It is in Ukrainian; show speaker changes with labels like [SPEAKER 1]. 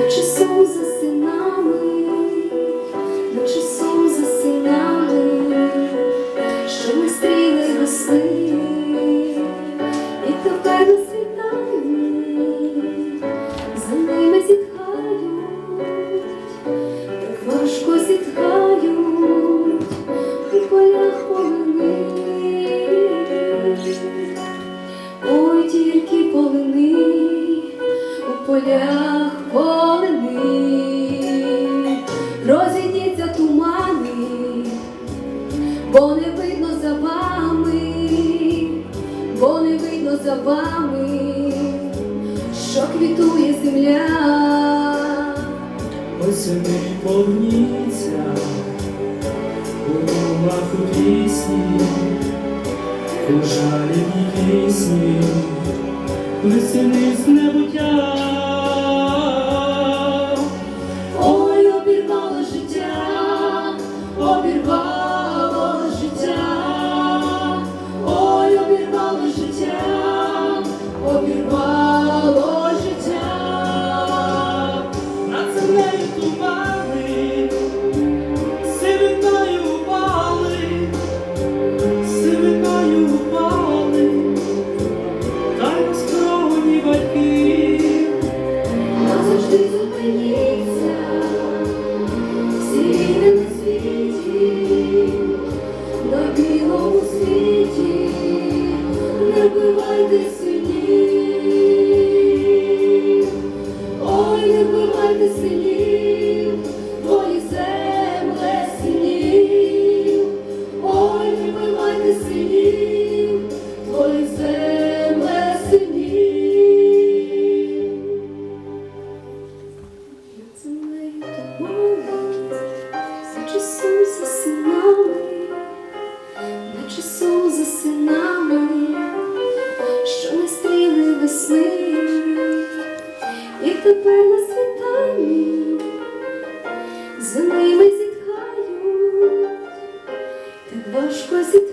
[SPEAKER 1] Norte Souza полях полени, розійдіться тумани, бо не видно за вами, бо не видно за вами, що квітує земля,
[SPEAKER 2] осени повніться у мах у пісні, у жалібній пісні. Лисини з небуття
[SPEAKER 1] зупиніться, сон за синами, наче сон за синами, що не стріли весни, і тепер на світанні за ними зітхають, так важко зітхають.